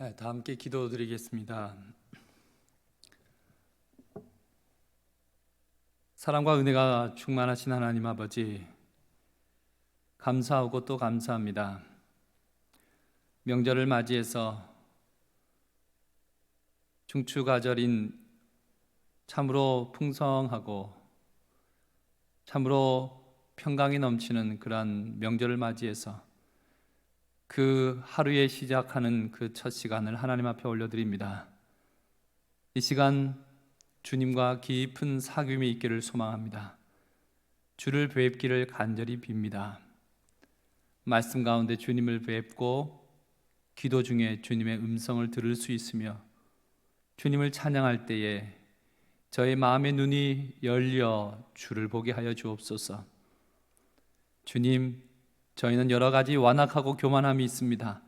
네, 다 함께 기도드리겠습니다. 사랑과 은혜가 충만하신 하나님 아버지, 감사하고 또 감사합니다. 명절을 맞이해서 중추가절인 참으로 풍성하고 참으로 평강이 넘치는 그러한 명절을 맞이해서 그 하루에 시작하는 그 첫 시간을 하나님 앞에 올려드립니다. 이 시간 주님과 깊은 사귐이 있기를 소망합니다. 주를 뵙기를 간절히 빕니다. 말씀 가운데 주님을 뵙고 기도 중에 주님의 음성을 들을 수 있으며 주님을 찬양할 때에 저의 마음의 눈이 열려 주를 보게 하여 주옵소서. 주님, 저희는 여러 가지 완악하고 교만함이 있습니다.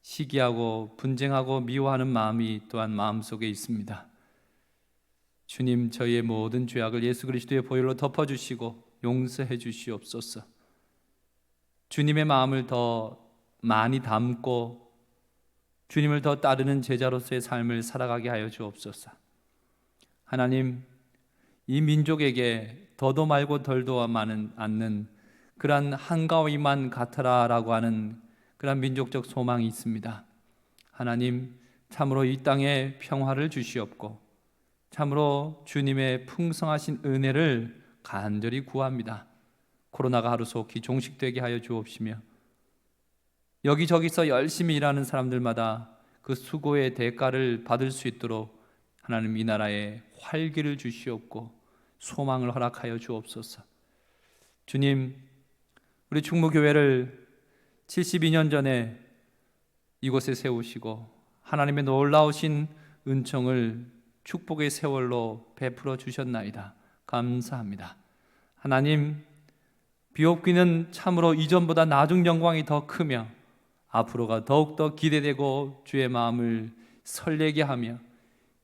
시기하고 분쟁하고 미워하는 마음이 또한 마음속에 있습니다. 주님, 저희의 모든 죄악을 예수 그리스도의 보혈로 덮어 주시고 용서해 주시옵소서. 주님의 마음을 더 많이 담고 주님을 더 따르는 제자로서의 삶을 살아가게 하여 주옵소서. 하나님, 이 민족에게 더도 말고 덜도 많은 않는 그러한 한가위만 같아라라고 하는 그러한 민족적 소망이 있습니다. 하나님, 참으로 이 땅에 평화를 주시옵고 참으로 주님의 풍성하신 은혜를 간절히 구합니다. 코로나가 하루속히 종식되게 하여 주옵시며 여기저기서 열심히 일하는 사람들마다 그 수고의 대가를 받을 수 있도록 하나님 이 나라에 활기를 주시옵고 소망을 허락하여 주옵소서. 주님, 우리 충무교회를 72년 전에 이곳에 세우시고 하나님의 놀라우신 은총을 축복의 세월로 베풀어 주셨나이다. 감사합니다. 하나님, 비옵기는 참으로 이전보다 나중 영광이 더 크며 앞으로가 더욱더 기대되고 주의 마음을 설레게 하며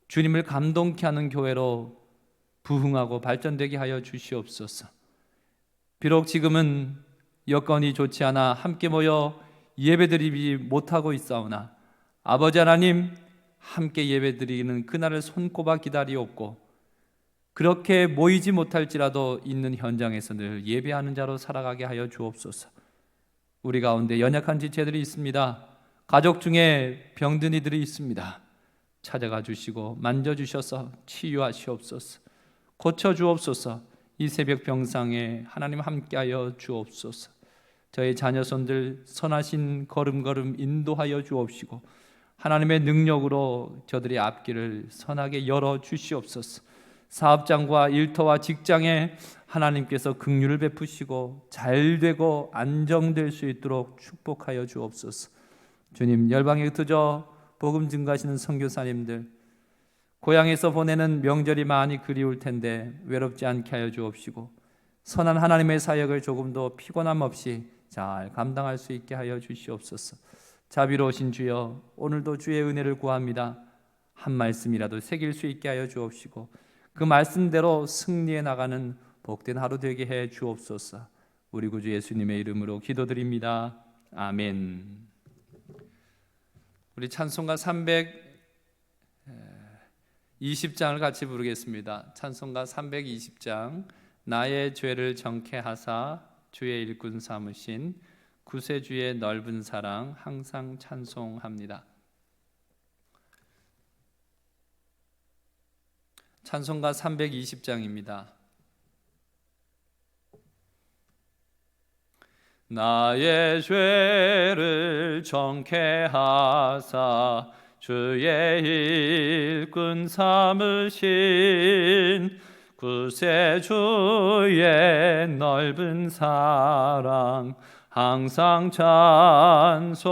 주님을 감동케 하는 교회로 부흥하고 발전되게 하여 주시옵소서. 비록 지금은 여건이 좋지 않아 함께 모여 예배드리지 못하고 있사오나 아버지 하나님 함께 예배드리는 그날을 손꼽아 기다리옵고 그렇게 모이지 못할지라도 있는 현장에서 늘 예배하는 자로 살아가게 하여 주옵소서. 우리 가운데 연약한 지체들이 있습니다. 가족 중에 병든 이들이 있습니다. 찾아가 주시고 만져 주셔서 치유하시옵소서. 고쳐 주옵소서. 이 새벽 병상에 하나님 함께하여 주옵소서. 저희 자녀손들 선하신 걸음걸음 인도하여 주옵시고 하나님의 능력으로 저들의 앞길을 선하게 열어 주시옵소서. 사업장과 일터와 직장에 하나님께서 긍휼을 베푸시고 잘 되고 안정될 수 있도록 축복하여 주옵소서. 주님 열방에 흩어져 복음 증가하시는 선교사님들 고향에서 보내는 명절이 많이 그리울 텐데 외롭지 않게 하여 주옵시고 선한 하나님의 사역을 조금 더 피곤함 없이 잘 감당할 수 있게 하여 주시옵소서. 자비로우신 주여 오늘도 주의 은혜를 구합니다. 한 말씀이라도 새길 수 있게 하여 주옵시고 그 말씀대로 승리해 나가는 복된 하루 되게 해 주옵소서. 우리 구주 예수님의 이름으로 기도드립니다. 아멘. 우리 찬송가 320장을 같이 부르겠습니다. 찬송가 320장 나의 죄를 정케 하사 주의 일꾼 삼으신 구세주의 넓은 사랑 항상 찬송합니다. 찬송가 320장입니다. 나의 죄를 정케 하사 주의 일꾼 삼으신 구세주의 넓은 사랑 항상 찬송합니다.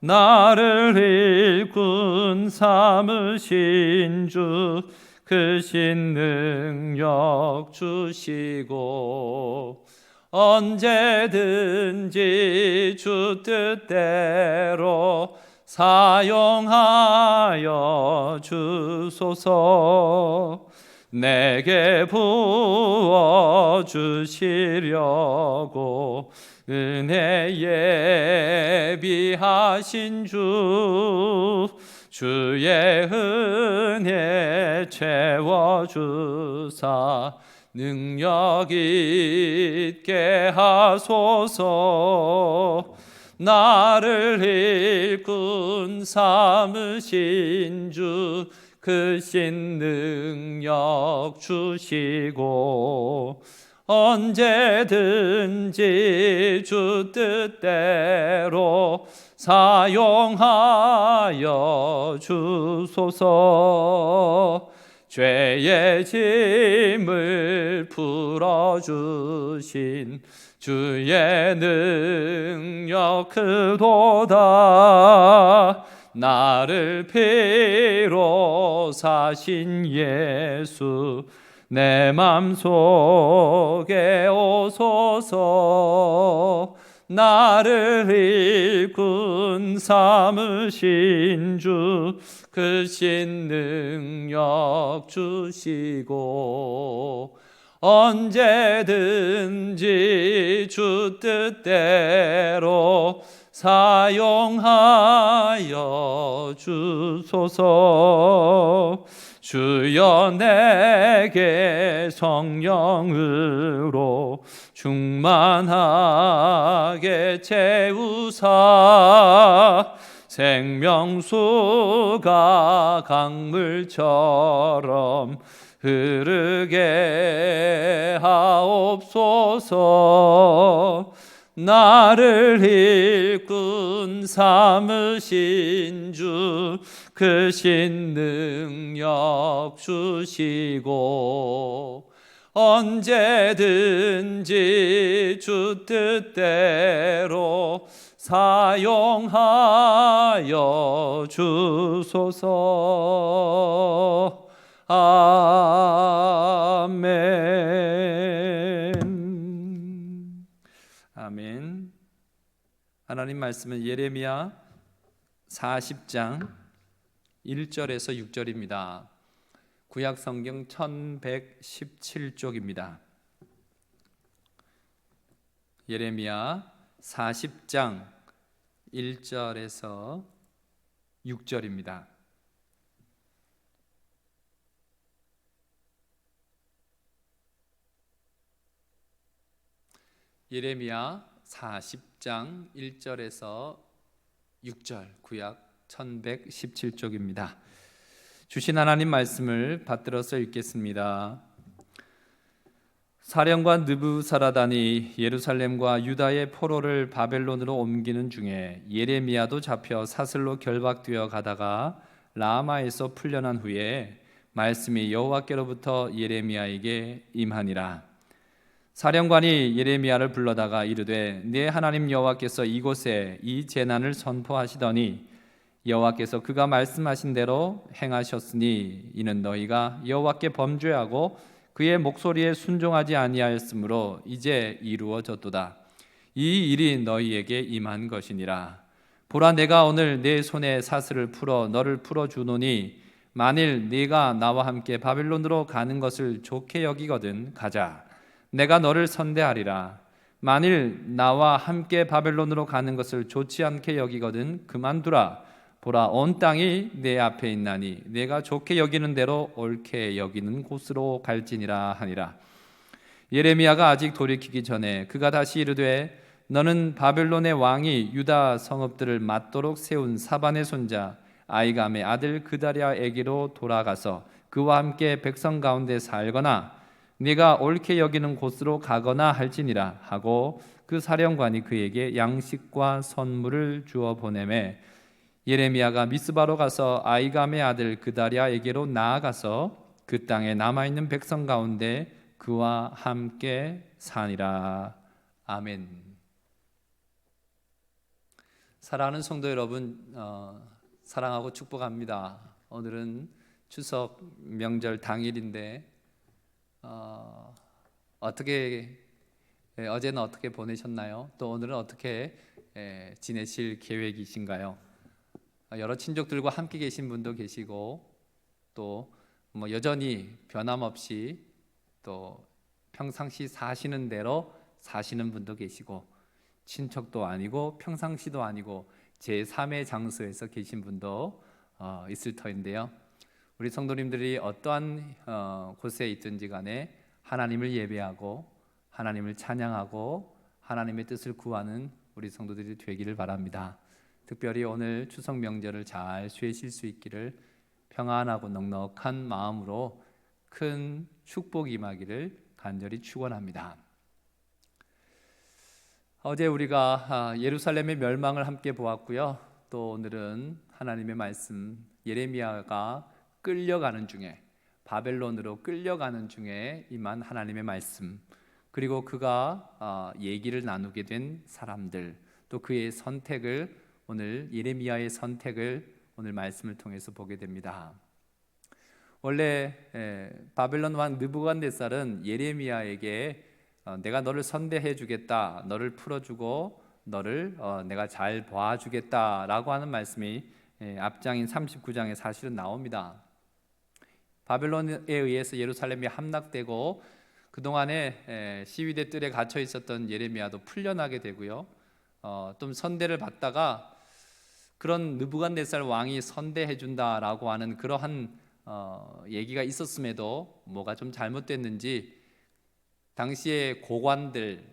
나를 일꾼 삼으신 주 크신 능력 주시고 언제든지 주 뜻대로 사용하여 주소서. 내게 부어 채워주시려고 은혜 예비하신 주 주의 은혜 채워 주사 능력 있게 하소서 나를 일꾼 삼으신 주 크신 능력 주시고 언제든지 주 뜻대로 사용하여 주소서 죄의 짐을 풀어주신 주의 능력 크도다. 나를 피로 사신 예수 내 맘속에 오소서 나를 일꾼 삼으신 주 크신 능력 주시고 언제든지 주 뜻대로 사용하여 주소서 주여 내게 성령으로 충만하게 채우사. 생명수가 강물처럼 흐르게 하옵소서 나를 일꾼 삼으신 주 크신 능력 주시고 언제든지 주 뜻대로 사용하여 주소서 아멘. 하나님 말씀은 예레미야 40장 1절에서 6절입니다. 구약 성경 1117쪽입니다. 예레미야 40장 1절에서 6절입니다. 예레미야 40 장 1절에서 6절 구약 1117쪽입니다. 주신 하나님 말씀을 받들어서 읽겠습니다. 사령관 느부사라단이 예루살렘과 유다의 포로를 바벨론으로 옮기는 중에 예레미야도 잡혀 사슬로 결박되어 가다가 라마에서 풀려난 후에 말씀이 여호와께로부터 예레미야에게 임하니라. 사령관이 예레미야를 불러다가 이르되 네 하나님 여호와께서 이곳에 이 재난을 선포하시더니 여호와께서 그가 말씀하신 대로 행하셨으니 이는 너희가 여호와께 범죄하고 그의 목소리에 순종하지 아니하였으므로 이제 이루어졌도다. 이 일이 너희에게 임한 것이니라. 보라 내가 오늘 내 손에 사슬을 풀어 너를 풀어 주노니 만일 네가 나와 함께 바벨론으로 가는 것을 좋게 여기거든 가자. 내가 너를 선대하리라. 만일 나와 함께 바벨론으로 가는 것을 좋지 않게 여기거든 그만두라. 보라 온 땅이 내 앞에 있나니 내가 좋게 여기는 대로 옳게 여기는 곳으로 갈지니라 하니라. 예레미야가 아직 돌이키기 전에 그가 다시 이르되 너는 바벨론의 왕이 유다 성읍들을 맞도록 세운 사반의 손자 아이감의 아들 그다랴에게로 돌아가서 그와 함께 백성 가운데 살거나 네가 옳게 여기는 곳으로 가거나 할지니라 하고 그 사령관이 그에게 양식과 선물을 주어 보내매 예레미야가 미스바로 가서 아이감의 아들 그다랴에게로 나아가서 그 땅에 남아 있는 백성 가운데 그와 함께 사니라 아멘. 사랑하는 성도 여러분, 어, 사랑하고 축복합니다. 오늘은 추석 명절 당일인데 어, 어떻게 예, 어제는 어떻게 보내셨나요? 또 오늘은 어떻게 예, 지내실 계획이신가요? 어, 여러 친족들과 함께 계신 분도 계시고 또 뭐 여전히 변함없이 또 평상시 사시는 대로 사시는 분도 계시고 친척도 아니고 평상시도 아니고 제 3의 장소에서 계신 분도 어, 있을 터인데요. 우리 성도님들이 어떠한 어, 곳에 있든지 간에 하나님을 예배하고 하나님을 찬양하고 하나님의 뜻을 구하는 우리 성도들이 되기를 바랍니다. 특별히 오늘 추석 명절을 잘 쉬실 수 있기를 평안하고 넉넉한 마음으로 큰 축복이 임하기를 간절히 축원합니다. 어제 우리가 아, 예루살렘의 멸망을 함께 보았고요. 또 오늘은 하나님의 말씀 예레미야가 끌려가는 중에 바벨론으로 끌려가는 중에 임한 하나님의 말씀 그리고 그가 아, 얘기를 나누게 된 사람들 또 그의 선택을 오늘 예레미야의 선택을 오늘 말씀을 통해서 보게 됩니다. 원래 에, 바벨론 왕 느부갓네살은 예레미야에게 어, 내가 너를 선대해 주겠다, 너를 풀어주고 너를 어, 내가 잘 봐주겠다라고 하는 말씀이 에, 앞장인 39장에 사실은 나옵니다. 바벨론에 의해서 예루살렘이 함락되고 그 동안에 시위대 뜰에 갇혀 있었던 예레미야도 풀려나게 되고요. 어, 좀 선대를 받다가 그런 느부갓네살 왕이 선대해 준다라고 하는 그러한 어, 얘기가 있었음에도 뭐가 좀 잘못됐는지 당시에 고관들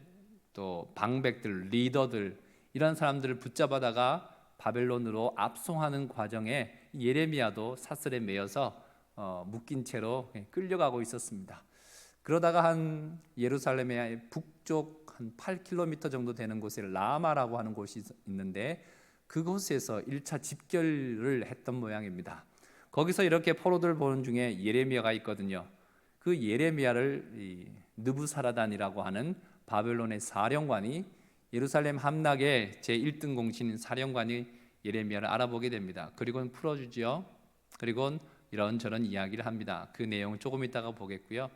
또 방백들 리더들 이런 사람들을 붙잡아다가 바벨론으로 압송하는 과정에 예레미야도 사슬에 매여서 어, 묶인 채로 끌려가고 있었습니다. 그러다가 한 예루살렘의 북쪽 한 8km 정도 되는 곳에 라마라고 하는 곳이 있는데 그곳에서 1차 집결을 했던 모양입니다. 거기서 이렇게 포로들 보는 중에 예레미야가 있거든요. 그 예레미야를 느부사라단이라고 하는 바벨론의 사령관이 예루살렘 함락의 제 1등 공신인 사령관이 예레미야를 알아보게 됩니다. 그리고는 풀어주지요. 그리고 이런저런 이야기를 합니다. 그 내용은 조금 이따가 보겠고요.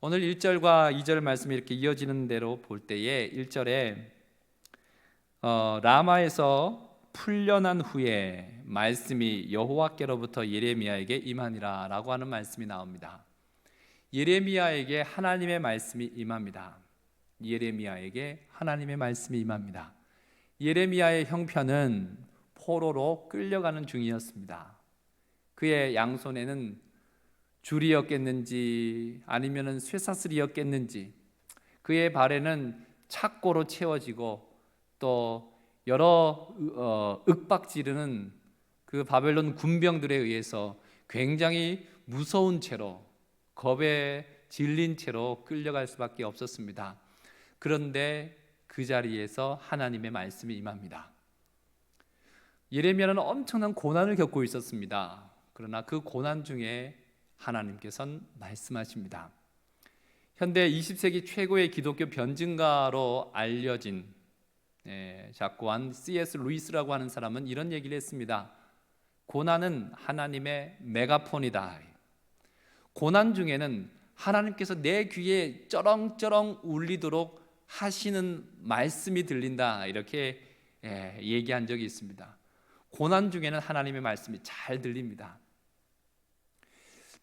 오늘 1절과 2절 말씀이 이렇게 이어지는 대로 볼 때에 1절에 어, 라마에서 풀려난 후에 말씀이 여호와께로부터 예레미야에게 임하니라라고 하는 말씀이 나옵니다. 예레미야에게 하나님의 말씀이 임합니다. 예레미야에게 하나님의 말씀이 임합니다. 예레미야의 형편은 포로로 끌려가는 중이었습니다. 그의 양손에는 줄이었겠는지 아니면은 쇠사슬이었겠는지 그의 발에는 착고로 채워지고 또 여러 어, 윽박 지르는 그 바벨론 군병들에 의해서 굉장히 무서운 채로 겁에 질린 채로 끌려갈 수밖에 없었습니다. 그런데 그 자리에서 하나님의 말씀이 임합니다. 예레미야는 엄청난 고난을 겪고 있었습니다. 그러나 그 고난 중에 하나님께서는 말씀하십니다. 현대 20세기 최고의 기독교 변증가로 알려진 예, 작고한 C.S. 루이스라고 하는 사람은 이런 얘기를 했습니다. 고난은 하나님의 메가폰이다. 고난 중에는 하나님께서 내 귀에 쩌렁쩌렁 울리도록 하시는 말씀이 들린다. 이렇게 예, 얘기한 적이 있습니다. 고난 중에는 하나님의 말씀이 잘 들립니다.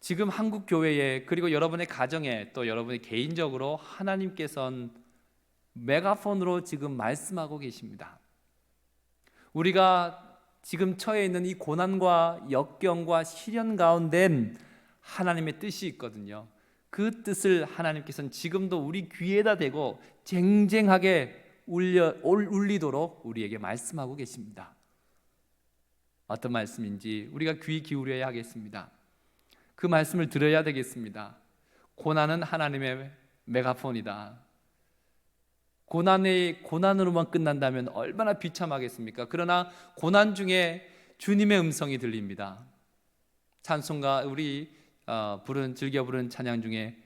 지금 한국 교회에 그리고 여러분의 가정에 또 여러분의 개인적으로 하나님께서는 메가폰으로 지금 말씀하고 계십니다. 우리가 지금 처해 있는 이 고난과 역경과 시련 가운데 하나님의 뜻이 있거든요. 그 뜻을 하나님께서는 지금도 우리 귀에다 대고 쟁쟁하게 울려, 울리도록 우리에게 말씀하고 계십니다. 어떤 말씀인지 우리가 귀 기울여야 하겠습니다. 그 말씀을 들어야 되겠습니다. 고난은 하나님의 메가폰이다. 고난의 고난으로만 끝난다면 얼마나 비참하겠습니까? 그러나 고난 중에 주님의 음성이 들립니다. 찬송가 우리 어, 부른 즐겨 부른 찬양 중에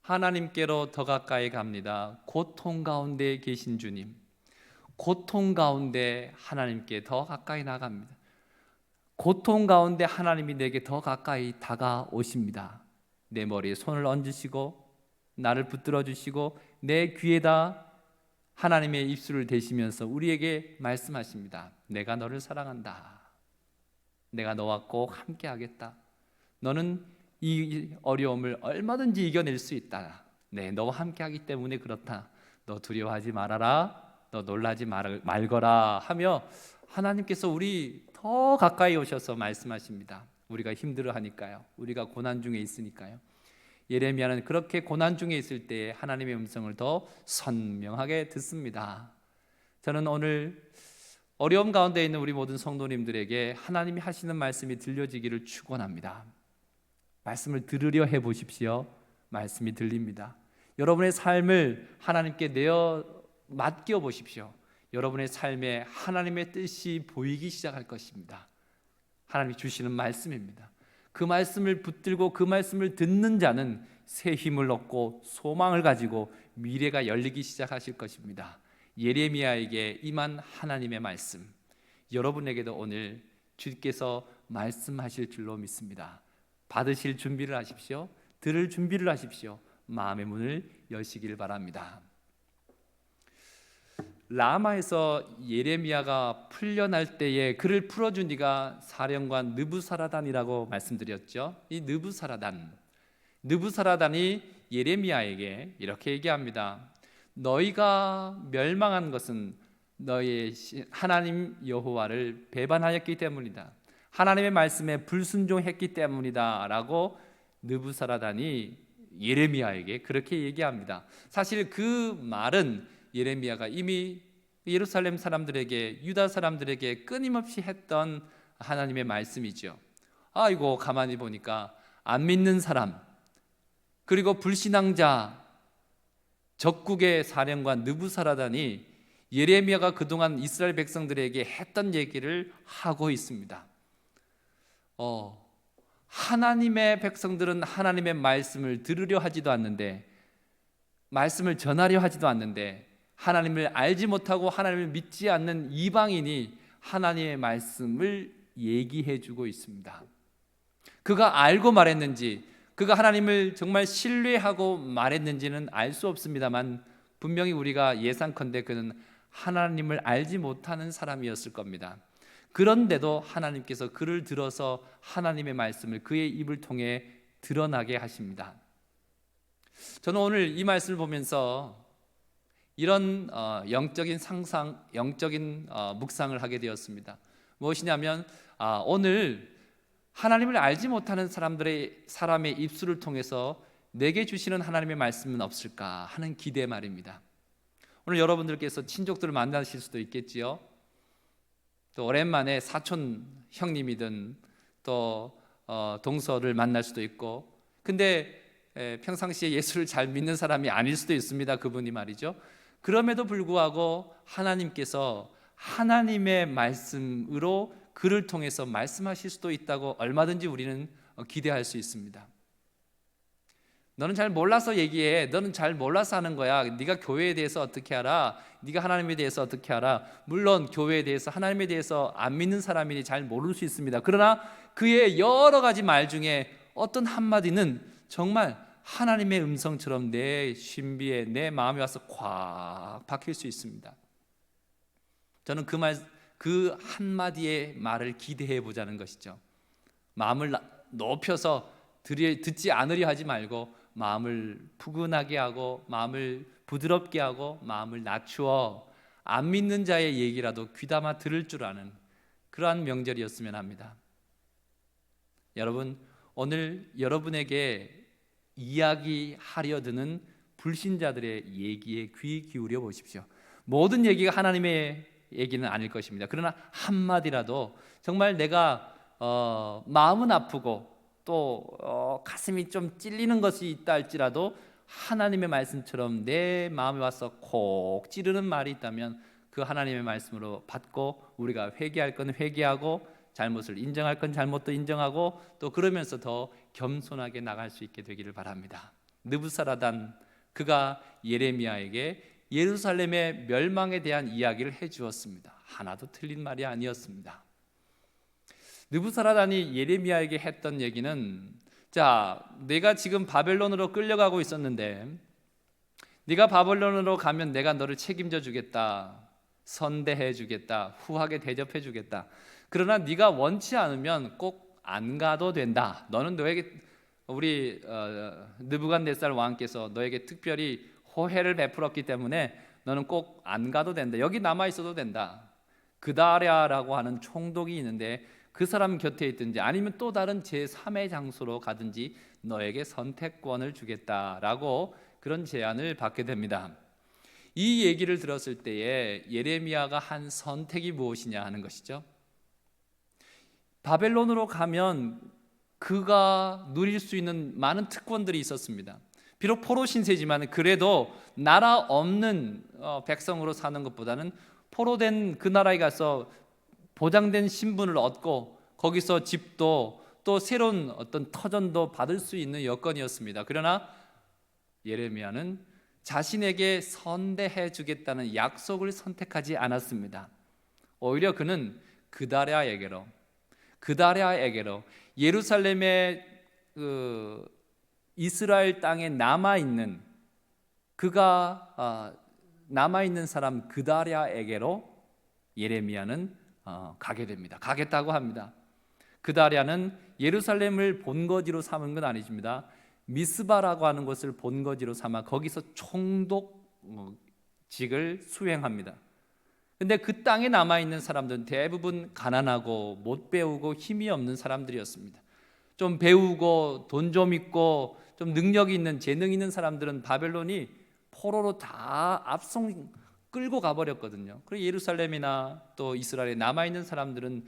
하나님께로 더 가까이 갑니다. 고통 가운데 계신 주님. 고통 가운데 하나님께 더 가까이 나갑니다. 고통 가운데 하나님이 내게 더 가까이 다가오십니다. 내 머리에 손을 얹으시고 나를 붙들어 주시고 내 귀에다 하나님의 입술을 대시면서 우리에게 말씀하십니다. 내가 너를 사랑한다. 내가 너와 꼭 함께 하겠다. 너는 이 어려움을 얼마든지 이겨낼 수 있다. 네, 너와 함께 하기 때문에 그렇다. 너 두려워하지 말아라. 너 놀라지 말, 말거라 하며 하나님께서 우리 더 가까이 오셔서 말씀하십니다. 우리가 힘들어 하니까요. 우리가 고난 중에 있으니까요. 예레미야는 그렇게 고난 중에 있을 때 하나님의 음성을 더 선명하게 듣습니다. 저는 오늘 어려움 가운데 있는 우리 모든 성도님들에게 하나님이 하시는 말씀이 들려지기를 축원합니다. 말씀을 들으려 해 보십시오. 말씀이 들립니다. 여러분의 삶을 하나님께 내어 맡겨 보십시오. 여러분의 삶에 하나님의 뜻이 보이기 시작할 것입니다. 하나님이 주시는 말씀입니다. 그 말씀을 붙들고 그 말씀을 듣는 자는 새 힘을 얻고 소망을 가지고 미래가 열리기 시작하실 것입니다. 예레미야에게 임한 하나님의 말씀 여러분에게도 오늘 주께서 말씀하실 줄로 믿습니다. 받으실 준비를 하십시오. 들을 준비를 하십시오. 마음의 문을 여시길 바랍니다. 라마에서 예레미야가 풀려날 때에 그를 풀어준 이가 사령관 느부사라단이라고 말씀드렸죠. 이 느부사라단, 느부사라단이 예레미야에게 이렇게 얘기합니다. 너희가 멸망한 것은 너희 하나님 여호와를 배반하였기 때문이다. 하나님의 말씀에 불순종했기 때문이다라고 느부사라단이 예레미야에게 그렇게 얘기합니다. 사실 그 말은 예레미야가 이미 예루살렘 사람들에게 유다 사람들에게 끊임없이 했던 하나님의 말씀이죠. 아이고 가만히 보니까 안 믿는 사람 그리고 불신앙자 적국의 사령관 느부사라단이 예레미야가 그동안 이스라엘 백성들에게 했던 얘기를 하고 있습니다. 어, 하나님의 백성들은 하나님의 말씀을 들으려 하지도 않는데 말씀을 전하려 하지도 않는데 하나님을 알지 못하고 하나님을 믿지 않는 이방인이 하나님의 말씀을 얘기해 주고 있습니다. 그가 알고 말했는지, 그가 하나님을 정말 신뢰하고 말했는지는 알 수 없습니다만 분명히 우리가 예상컨대 그는 하나님을 알지 못하는 사람이었을 겁니다. 그런데도 하나님께서 그를 들어서 하나님의 말씀을 그의 입을 통해 드러나게 하십니다. 저는 오늘 이 말씀을 보면서 이런 어, 영적인 상상, 영적인 어, 묵상을 하게 되었습니다. 무엇이냐면 아, 오늘 하나님을 알지 못하는 사람들의 사람의 입술을 통해서 내게 주시는 하나님의 말씀은 없을까 하는 기대 말입니다. 오늘 여러분들께서 친족들을 만나실 수도 있겠지요. 또 오랜만에 사촌 형님이든 또 어, 동서를 만날 수도 있고, 근데 에, 평상시에 예수를 잘 믿는 사람이 아닐 수도 있습니다. 그분이 말이죠. 그럼에도 불구하고 하나님께서 하나님의 말씀으로 그를 통해서 말씀하실 수도 있다고 얼마든지 우리는 기대할 수 있습니다. 너는 잘 몰라서 얘기해. 너는 잘 몰라서 하는 거야. 네가 교회에 대해서 어떻게 알아? 네가 하나님에 대해서 어떻게 알아? 물론 교회에 대해서 하나님에 대해서 안 믿는 사람이니 잘 모를 수 있습니다. 그러나 그의 여러 가지 말 중에 어떤 한마디는 정말 하나님의 음성처럼 내 신비에 내 마음에 와서 꽉 박힐 수 있습니다. 저는 그 말, 그 한마디의 말을 기대해 보자는 것이죠. 마음을 높여서 듣지 않으려 하지 말고 마음을 푸근하게 하고 마음을 부드럽게 하고 마음을 낮추어 안 믿는 자의 얘기라도 귀담아 들을 줄 아는 그러한 명절이었으면 합니다. 여러분 오늘 여러분에게 이야기하려 드는 불신자들의 얘기에 귀 기울여 보십시오. 모든 얘기가 하나님의 얘기는 아닐 것입니다. 그러나 한마디라도 정말 내가 어, 마음은 아프고 또 어, 가슴이 좀 찔리는 것이 있다 할지라도 하나님의 말씀처럼 내 마음에 와서 콕 찌르는 말이 있다면 그 하나님의 말씀으로 받고 우리가 회개할 건 회개하고 잘못을 인정할 건 잘못도 인정하고 또 그러면서 더 겸손하게 나갈 수 있게 되기를 바랍니다. 느부사라단 그가 예레미야에게 예루살렘의 멸망에 대한 이야기를 해 주었습니다. 하나도 틀린 말이 아니었습니다. 느부사라단이 예레미야에게 했던 얘기는 자, 내가 지금 바벨론으로 끌려가고 있었는데 네가 바벨론으로 가면 내가 너를 책임져 주겠다. 선대해 주겠다. 후하게 대접해 주겠다. 그러나 네가 원치 않으면 꼭 안 가도 된다. 너는 너에게 우리 어, 느부갓네살 왕께서 너에게 특별히 호혜를 베풀었기 때문에 너는 꼭 안 가도 된다. 여기 남아 있어도 된다. 그다랴라고 하는 총독이 있는데 그 사람 곁에 있든지 아니면 또 다른 제3의 장소로 가든지 너에게 선택권을 주겠다라고 그런 제안을 받게 됩니다. 이 얘기를 들었을 때에 예레미야가 한 선택이 무엇이냐 하는 것이죠. 바벨론으로 가면 그가 누릴 수 있는 많은 특권들이 있었습니다. 비록 포로 신세지만 그래도 나라 없는 어, 백성으로 사는 것보다는 포로된 그 나라에 가서 보장된 신분을 얻고 거기서 집도 또 새로운 어떤 터전도 받을 수 있는 여건이었습니다. 그러나 예레미야는 자신에게 선대해 주겠다는 약속을 선택하지 않았습니다. 오히려 그는 그다랴에게로 그다랴에게로 예루살렘의 그 이스라엘 땅에 남아 있는 그가 아, 남아 있는 사람 그다랴에게로 예레미야는 어, 가게 됩니다. 가겠다고 합니다. 그다랴는 예루살렘을 본거지로 삼은 건 아니십니다. 미스바라고 하는 곳을 본거지로 삼아 거기서 총독직을 수행합니다. 근데 그 땅에 남아 있는 사람들은 대부분 가난하고 못 배우고 힘이 없는 사람들이었습니다. 좀 배우고 돈 좀 있고 좀 능력이 있는 재능 있는 사람들은 바벨론이 포로로 다 압송 끌고 가버렸거든요. 그리고 예루살렘이나 또 이스라엘에 남아 있는 사람들은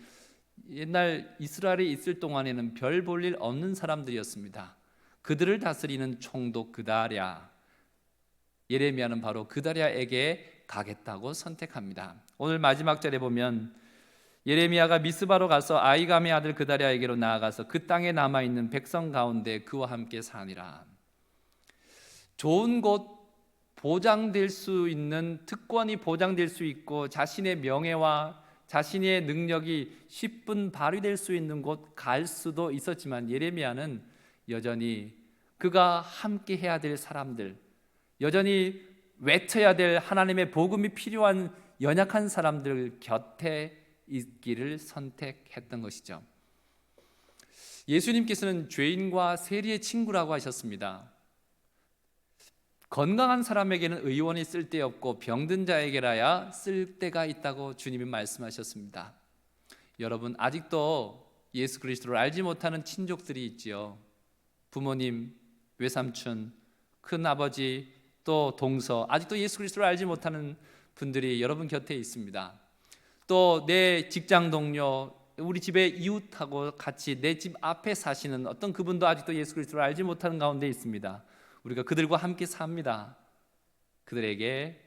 옛날 이스라엘에 있을 동안에는 별 볼 일 없는 사람들이었습니다. 그들을 다스리는 총독 그다랴 예레미야는 바로 그다랴에게 가겠다고 선택합니다. 오늘 마지막 절에 보면 예레미야가 미스바로 가서 아이감의 아들 그다랴에게로 나아가서 그 땅에 남아 있는 백성 가운데 그와 함께 사니라. 좋은 곳 보장될 수 있는 특권이 보장될 수 있고 자신의 명예와 자신의 능력이 10분 발휘될 수 있는 곳 갈 수도 있었지만 예레미야는 여전히 그가 함께 해야 될 사람들, 여전히 외쳐야 될 하나님의 복음이 필요한 연약한 사람들 곁에 있기를 선택했던 것이죠. 예수님께서는 죄인과 세리의 친구라고 하셨습니다. 건강한 사람에게는 의원이 쓸데없고 병든 자에게라야 쓸데가 있다고 주님이 말씀하셨습니다. 여러분 아직도 예수 그리스도를 알지 못하는 친족들이 있지요. 부모님, 외삼촌, 큰 아버지, 또 동서 아직도 예수 그리스도를 알지 못하는 분들이 여러분 곁에 있습니다. 또 내 직장 동료, 우리 집의 이웃하고 같이 내 집 앞에 사시는 어떤 그분도 아직도 예수 그리스도를 알지 못하는 가운데 있습니다. 우리가 그들과 함께 삽니다. 그들에게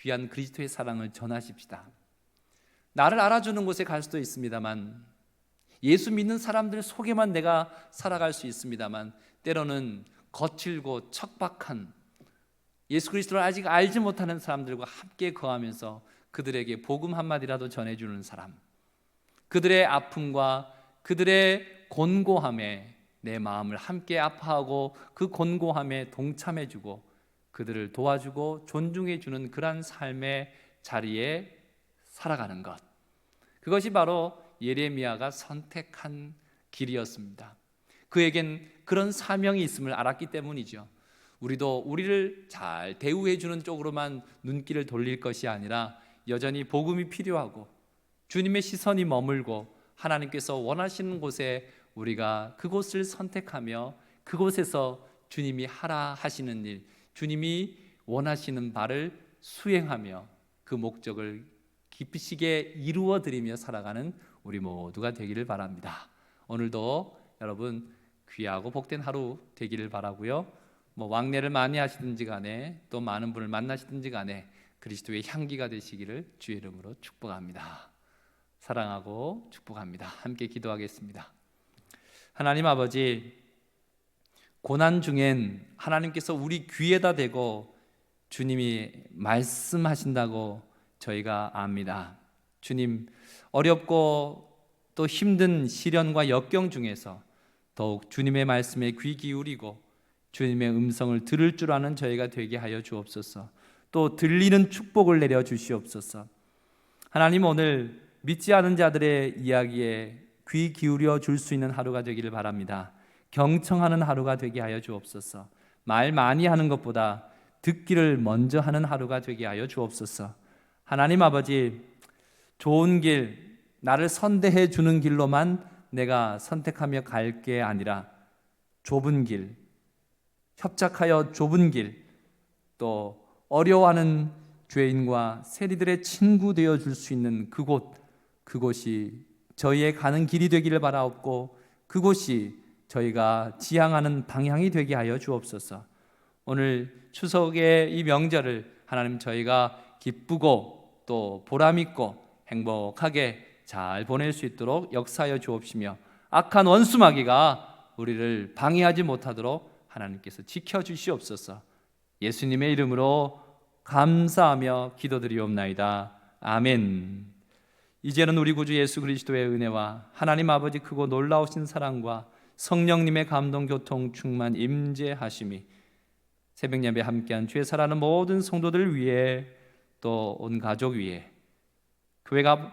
귀한 그리스도의 사랑을 전하십시다. 나를 알아주는 곳에 갈 수도 있습니다만 예수 믿는 사람들 속에만 내가 살아갈 수 있습니다만 때로는 거칠고 척박한 예수 그리스도를 아직 알지 못하는 사람들과 함께 거하면서 그들에게 복음 한마디라도 전해주는 사람 그들의 아픔과 그들의 곤고함에 내 마음을 함께 아파하고 그 곤고함에 동참해주고 그들을 도와주고 존중해주는 그러한 삶의 자리에 살아가는 것 그것이 바로 예레미야가 선택한 길이었습니다. 그에겐 그런 사명이 있음을 알았기 때문이죠. 우리도 우리를 잘 대우해 주는 쪽으로만 눈길을 돌릴 것이 아니라 여전히 복음이 필요하고 주님의 시선이 머물고 하나님께서 원하시는 곳에 우리가 그곳을 선택하며 그곳에서 주님이 하라 하시는 일, 주님이 원하시는 바를 수행하며 그 목적을 깊으시게 이루어 드리며 살아가는 우리 모두가 되기를 바랍니다. 오늘도 여러분 귀하고 복된 하루 되기를 바라고요. 뭐 왕래를 많이 하시든지 간에 또 많은 분을 만나시든지 간에 그리스도의 향기가 되시기를 주의 이름으로 축복합니다. 사랑하고 축복합니다. 함께 기도하겠습니다. 하나님 아버지 고난 중엔 하나님께서 우리 귀에다 대고 주님이 말씀하신다고 저희가 압니다. 주님 어렵고 또 힘든 시련과 역경 중에서 더욱 주님의 말씀에 귀 기울이고 주님의 음성을 들을 줄 아는 저희가 되게 하여 주옵소서. 또 들리는 축복을 내려 주시옵소서. 하나님 오늘 믿지 않은 자들의 이야기에 귀 기울여 줄 수 있는 하루가 되기를 바랍니다. 경청하는 하루가 되게 하여 주옵소서. 말 많이 하는 것보다 듣기를 먼저 하는 하루가 되게 하여 주옵소서. 하나님 아버지 좋은 길 나를 선대해 주는 길로만 내가 선택하며 갈 게 아니라 좁은 길 협착하여 좁은 길 또 어려워하는 죄인과 세리들의 친구 되어 줄 수 있는 그곳 그곳이 저희의 가는 길이 되기를 바라옵고 그곳이 저희가 지향하는 방향이 되게 하여 주옵소서. 오늘 추석의 이 명절을 하나님 저희가 기쁘고 또 보람 있고 행복하게 잘 보낼 수 있도록 역사하여 주옵시며 악한 원수 마귀가 우리를 방해하지 못하도록 하나님께서 지켜 주시옵소서. 예수님의 이름으로 감사하며 기도드리옵나이다. 아멘. 이제는 우리 구주 예수 그리스도의 은혜와 하나님 아버지 크고 놀라우신 사랑과 성령님의 감동 교통 충만 임재하심이 새벽 예배 함께한 주의 사랑하는 모든 성도들 위해 또 온 가족 위에 교회가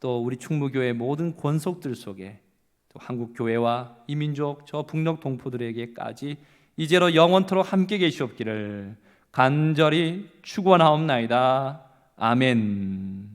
또 우리 충무교회 모든 권속들 속에 또 한국 교회와 이민족 저 북녘 동포들에게까지 이제로 영원토록 함께 계시옵기를 간절히 축원하옵나이다. 아멘.